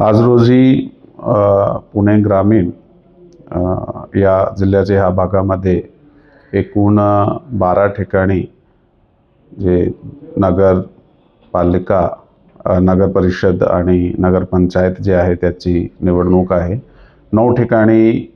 आज रोजी पुणे ग्रामीण या जिल्ह्याच्या ह्या भागामध्ये एकूण बारा ठिकाणी जे नगरपालिका पालिका नगर परिषद आणि नगरपंचायत जे आहे त्याची निवडणूक आहे. नऊ ठिकाणी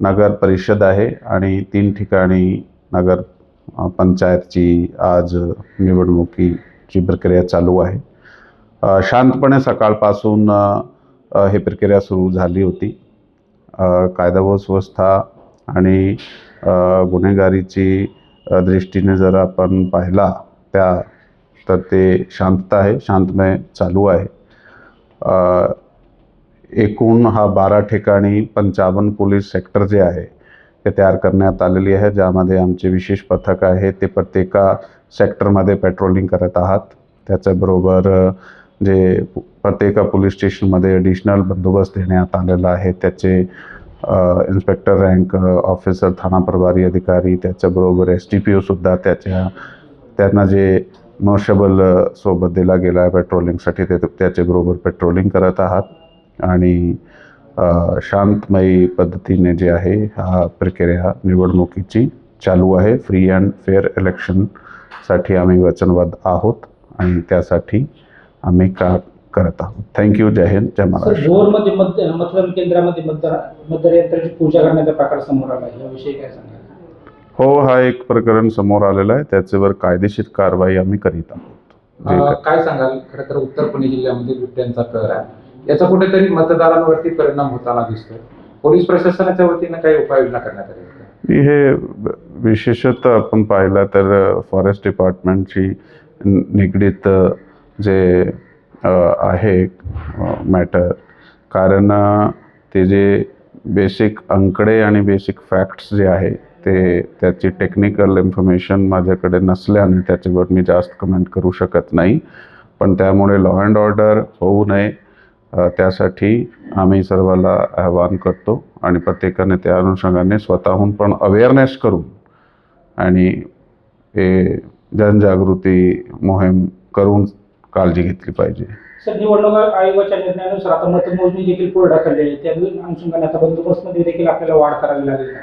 नगर परिषद आहे आणि तीन ठिकाणी नगर पंचायतची आज निवडणुकीची प्रक्रिया चालू आहे. शांतपणे सकाळपासून ही प्रक्रिया सुरू झाली होती. कायदा व सुव्यवस्था आणि गुन्हेगारीची दृष्टीने जर आपण पाहिला त्या तर ते शांतता आहे शांतमय चालू आहे. एकूण हा बारा ठिकाणी पंचावन्न पोलीस सेक्टर जे आहे ते तयार करण्यात आलेली आहे ज्यामध्ये आमचे विशेष पथक आहे ते प्रत्येका सेक्टरमध्ये पेट्रोलिंग करत आहात. त्याच्याबरोबर जे प्रत्येक पोलीस स्टेशनमध्ये ॲडिशनल बंदोबस्त देण्यात आलेला आहे. त्याचे इन्स्पेक्टर रँक ऑफिसर थाना प्रभारी अधिकारी त्याच्याबरोबर एस टी पी ओसुद्धा त्याच्या त्यांना जे मनुष्यबल सोबत दिला गेला आहे पेट्रोलिंगसाठी ते त्याच्याबरोबर पेट्रोलिंग करत आहात. आणि शांतमयी पद्धतीने जे आहे हा प्रक्रिया निवडणुकीची चालू आहे. फ्री अँड फेअर इलेक्शनसाठी आम्ही वचनबद्ध आहोत. आणि त्यासाठी आम्ही काम करत आहोत. थँक्यू जय हिंद जय सर महाराष्ट्र. मतदान केंद्रामध्ये मतदार मतदारयंत्राची पूजा करण्याचा प्रकार समोर आला याविषयी काय सांगाल? हो हा एक प्रकरण समोर आलेलं आहे. त्याच्यावर कायदेशीर कारवाई आम्ही करीत आहोत. काय- सांगाल? खरं तर उत्तर पुणे जिल्ह्यामध्ये बिबट्यांचा कहर आहे. याचा कुठेतरी मतदारांवरती परिणाम होताना दिसतोय. पोलीस प्रशासनाच्या वतीनं काही उपाययोजना करण्यात आली का? हे विशेषतः आपण पाहिलं तर फॉरेस्ट डिपार्टमेंटची निगडीत जे आहे मॅटर कारण ते जे बेसिक अंकडे आणि बेसिक फॅक्ट्स जे आहे ते त्याची टेक्निकल इन्फॉर्मेशन माझ्याकडे नसल्याने त्याच्यावर मी जास्त कमेंट करू शकत नाही. पण त्यामुळे लॉ अँड ऑर्डर होऊ नये. त्यासाठी आम्ही सर्वाला आवाहन करतो आणि प्रत्येकाने त्या अनुषंगाने स्वतःहून पण अवेअरनेस करून आणि हे जनजागृती मोहीम करून काळजी घेतली पाहिजे. सर निवडणूक आयोगाच्या निर्णयानुसार आता मतमोजणी देखील पुढे ढकलली आहे. त्या अनुषंगाने आता बंदोबस्तमध्ये देखील आपल्याला वाढ करावी लागेल. का?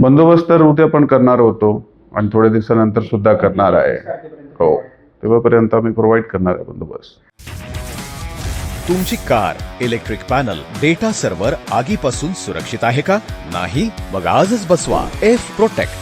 बंदोबस्त तर उद्या पण करणार होतो आणि थोड्या दिवसानंतर सुद्धा करणार आहे. हो. तेव्हापर्यंत आम्ही प्रोव्हाइड करणार आहे बंदोबस्त. तुमची car electric panel data server आगीपासून सुरक्षित आहे का? नाही? मग आजच बसवा. F protect